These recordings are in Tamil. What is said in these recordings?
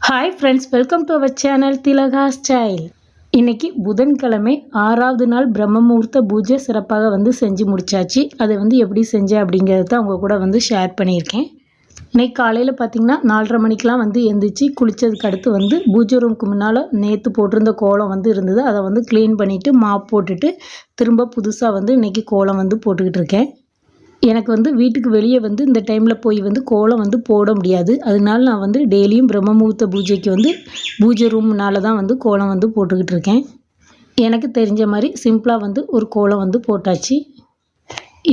Hi friends welcome to our channel Thilaga style இன்றைக்கி புதன்கிழமை ஆறாவது நாள் பிரம்மமுகூர்த்த பூஜை சிறப்பாக வந்து செஞ்சு முடிச்சாச்சு. அதை வந்து எப்படி செஞ்சேன் அப்படிங்கிறத அவங்க கூட வந்து ஷேர் பண்ணியிருக்கேன். இன்னைக்கு காலையில் பார்த்திங்கன்னா நாலரை மணிக்கெலாம் வந்து எந்திரிச்சு குளித்ததுக்கு அடுத்து வந்து பூஜை ரூமுக்கு முன்னால் நேற்று போட்டிருந்த கோலம் வந்து இருந்தது. அதை வந்து க்ளீன் பண்ணிவிட்டு மாப் போட்டுட்டு திரும்ப புதுசாக வந்து இன்றைக்கி கோலம் வந்து போட்டுக்கிட்டு இருக்கேன். எனக்கு வந்து வீட்டுக்கு வெளியே வந்து இந்த டைமில் போய் வந்து கோலம் வந்து போட முடியாது. அதனால நான் வந்து டெய்லியும் பிரம்ம முகூர்த்த பூஜைக்கு வந்து பூஜை ரூம்னால தான் வந்து கோலம் வந்து போட்டுக்கிட்டு இருக்கேன். எனக்கு தெரிஞ்ச மாதிரி சிம்பிளாக வந்து ஒரு கோலம் வந்து போட்டாச்சு.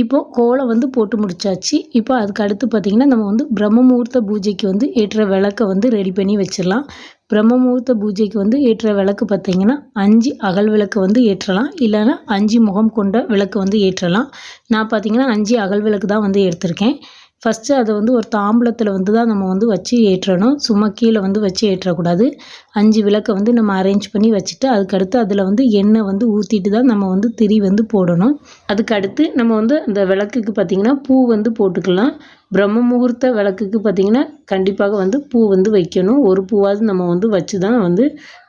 இப்போது கோலம் வந்து போட்டு முடிச்சாச்சு. இப்போ அதுக்கு அடுத்து பார்த்திங்கன்னா நம்ம வந்து பிரம்ம முகூர்த்த பூஜைக்கு வந்து ஏற்ற விளக்கை வந்து ரெடி பண்ணி வச்சிடலாம். பிரம்மமுகூர்த்த பூஜைக்கு வந்து ஏற்ற விளக்கு பார்த்திங்கன்னா அஞ்சு அகல் விளக்கு வந்து ஏற்றலாம். இல்லைன்னா அஞ்சு முகம் கொண்ட விளக்கு வந்து ஏற்றலாம். நான் பார்த்திங்கன்னா அஞ்சு அகல் விளக்கு தான் வந்து எடுத்திருக்கேன். ஃபஸ்ட்டு அதை வந்து ஒரு தாம்பளத்தில் வந்து தான் நம்ம வந்து வச்சு ஏற்றணும். சும்மா கீழே வந்து வச்சு ஏற்றக்கூடாது. அஞ்சு விளக்கை வந்து நம்ம அரேஞ்ச் பண்ணி வச்சுட்டு அதுக்கடுத்து அதில் வந்து எண்ணெய் வந்து ஊற்றிட்டு தான் நம்ம வந்து திரி வந்து போடணும். அதுக்கடுத்து நம்ம வந்து அந்த விளக்குக்கு பார்த்திங்கன்னா பூ வந்து போட்டுக்கலாம். பிரம்ம முகூர்த்த விளக்குக்கு பார்த்திங்கன்னா கண்டிப்பாக வந்து பூ வந்து வைக்கணும். ஒரு பூவாவது நம்ம வந்து வச்சு தான் வந்து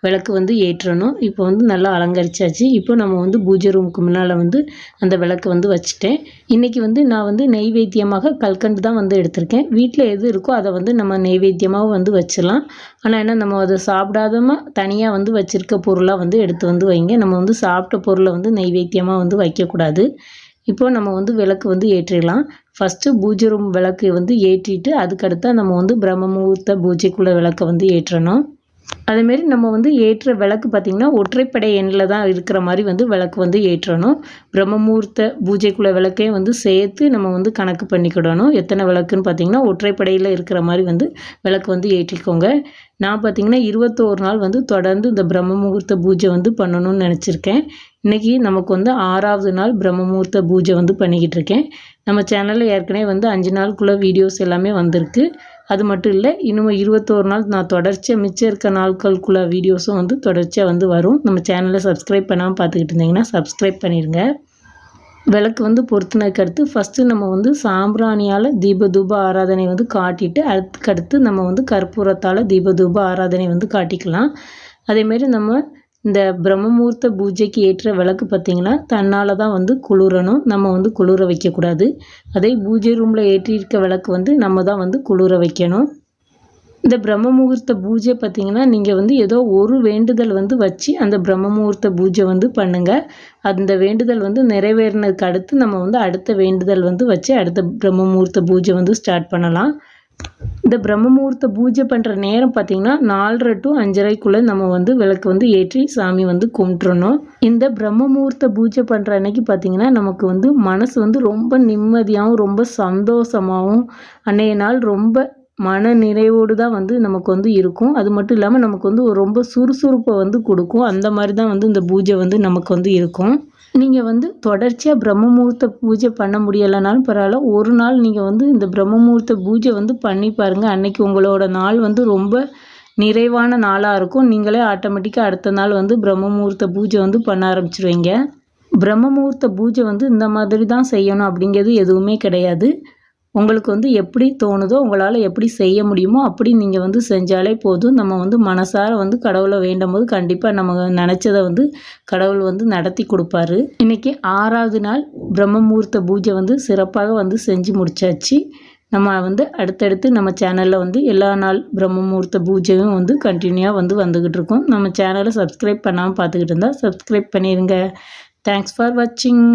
விளக்கு வந்து ஏற்றணும். இப்போ வந்து நல்லா அலங்கரிச்சாச்சு. இப்போ நம்ம வந்து பூஜை ரூமுக்கு முன்னால் வந்து அந்த விளக்கு வந்து வச்சுட்டேன். இன்றைக்கி வந்து நான் வந்து நெய்வேத்தியமாக கல்கண்டு தான் வந்து எடுத்திருக்கேன். வீட்டில் எது இருக்கோ அதை வந்து நம்ம நெய்வேத்தியமாக வந்து வச்சிடலாம் ஆனால் என்ன நம்ம அதை சாப்பிடாதமா தனியாக வந்து வச்சுருக்க பொருளாக வந்து எடுத்து வந்து வைங்க. நம்ம வந்து சாப்பிட்ட பொருளை வந்து நெய்வேத்தியமாக வந்து வைக்கக்கூடாது. இப்போ நம்ம வந்து விளக்கு வந்து ஏற்றிடலாம். ஃபஸ்ட்டு பூஜை ரூம் விளக்கு வந்து ஏற்றிட்டு அதுக்கடுத்து நம்ம வந்து பிரம்ம முகூர்த்த பூஜைக்குள்ள விளக்கை வந்து ஏற்றணும். அதேமாரி நம்ம வந்து ஏற்ற விளக்கு பார்த்திங்கன்னா ஒற்றைப்படை எண்ணில் தான் இருக்கிற மாதிரி வந்து விளக்கு வந்து ஏற்றணும். பிரம்மமூர்த்த பூஜைக்குள்ள விளக்கையும் வந்து சேர்த்து நம்ம வந்து கணக்கு பண்ணிக்கிடணும். எத்தனை விளக்குன்னு பார்த்திங்கன்னா ஒற்றைப்படையில் இருக்கிற மாதிரி வந்து விளக்கு வந்து ஏற்றிக்கோங்க. நான் பார்த்திங்கன்னா இருபத்தோரு நாள் வந்து தொடர்ந்து இந்த பிரம்ம முகூர்த்த பூஜை வந்து பண்ணணும்னு நினச்சிருக்கேன். இன்றைக்கி நமக்கு வந்து ஆறாவது நாள் பிரம்மமூர்த்த பூஜை வந்து பண்ணிக்கிட்டு இருக்கேன். நம்ம சேனலில் ஏற்கனவே வந்து அஞ்சு நாளுக்குள்ளே வீடியோஸ் எல்லாமே வந்திருக்கு. அது மட்டும் இல்லை இன்னும் இருபத்தோரு நாள் நான் தொடர்ச்சியாக மிச்சம் இருக்க நாட்களுக்குள்ள வீடியோஸும் வந்து தொடர்ச்சியாக வந்து வரும். நம்ம சேனலை சப்ஸ்கிரைப் பண்ணாமல் பார்த்துக்கிட்டு இருந்தீங்கன்னா சப்ஸ்கிரைப் பண்ணிடுங்க விளக்கு வந்து பொருத்தினதுக்கு அடுத்து ஃபஸ்ட்டு நம்ம வந்து சாம்பிராணியால் தீபதூப ஆராதனை வந்து காட்டிட்டு அதுக்கடுத்து நம்ம வந்து கற்பூரத்தால் தீபதூப ஆராதனை வந்து காட்டிக்கலாம். அதேமாரி நம்ம இந்த பிரம்மமூர்த்த பூஜைக்கு ஏற்ற விளக்கு பார்த்திங்கன்னா தன்னால் தான் வந்து குளிரணும். நம்ம வந்து குளிர வைக்கக்கூடாது. அதே பூஜை ரூமில் ஏற்றியிருக்க விளக்கு வந்து நம்ம தான் வந்து குளிர வைக்கணும். இந்த பிரம்ம முகூர்த்த பூஜை பார்த்திங்கன்னா நீங்கள் வந்து ஏதோ ஒரு வேண்டுதல் வந்து வச்சு அந்த பிரம்ம முகூர்த்த பூஜை வந்து பண்ணுங்கள் அந்த வேண்டுதல் வந்து நிறைவேறினதுக்கு அடுத்து நம்ம வந்து அடுத்த வேண்டுதல் வந்து வச்சு அடுத்த பிரம்ம முகூர்த்த பூஜை வந்து ஸ்டார்ட் பண்ணலாம். இந்த பிரம்மமுகூர்த்த பூஜை பண்ணுற நேரம் பார்த்திங்கன்னா நாலரை டு அஞ்சரைக்குள்ளே நம்ம வந்து விளக்கு வந்து ஏற்றி சாமி வந்து கும்பிட்றணும் இந்த பிரம்மமுகூர்த்த பூஜை பண்ணுற அன்னைக்கு பார்த்திங்கன்னா நமக்கு வந்து மனசு வந்து ரொம்ப நிம்மதியாகவும் ரொம்ப சந்தோஷமாகவும் அன்னைய நாள் ரொம்ப மன நிறைவோடு தான் வந்து நமக்கு வந்து இருக்கும். அது மட்டும் இல்லாமல் நமக்கு வந்து ரொம்ப சுறுசுறுப்பை வந்து கொடுக்கும். அந்த மாதிரி தான் வந்து இந்த பூஜை வந்து நமக்கு வந்து இருக்கும். நீங்கள் வந்து தொடர்ச்சியாக பிரம்ம முகூர்த்த பூஜை பண்ண முடியலைனாலும் பரவாயில்ல. ஒரு நாள் நீங்கள் வந்து இந்த பிரம்ம முகூர்த்த பூஜை வந்து பண்ணி பாருங்கள் அன்னைக்கு உங்களோட நாள் வந்து ரொம்ப நிறைவான நாளாக இருக்கும். நீங்களே ஆட்டோமேட்டிக்காக அடுத்த நாள் வந்து பிரம்ம முகூர்த்த பூஜை வந்து பண்ண ஆரம்பிச்சிருவீங்க. பிரம்ம முகூர்த்த பூஜை வந்து இந்த மாதிரி தான் செய்யணும் அப்படிங்கிறது எதுவுமே கிடையாது. உங்களுக்கு வந்து எப்படி தோணுதோ உங்களால் எப்படி செய்ய முடியுமோ அப்படி நீங்கள் வந்து செஞ்சாலே போதும். நம்ம வந்து மனசார வந்து கடவுளை வேண்டும் போது கண்டிப்பாக நம்ம நினச்சதை வந்து கடவுள் வந்து நடத்தி கொடுப்பாரு. இன்றைக்கி ஆறாவது நாள் பிரம்மமூர்த்த பூஜை வந்து சிறப்பாக வந்து செஞ்சு முடிச்சாச்சு. நம்ம வந்து அடுத்தடுத்து நம்ம சேனலில் வந்து எல்லா நாள் பிரம்மமூர்த்த பூஜையும் வந்து கண்டினியூவாக வந்து வந்துக்கிட்டு இருக்கோம். நம்ம சேனலை சப்ஸ்கிரைப் பண்ணாமல் பார்த்துக்கிட்டு இருந்தால் சப்ஸ்கிரைப் பண்ணிடுங்க தேங்க்ஸ் ஃபார் வாட்சிங்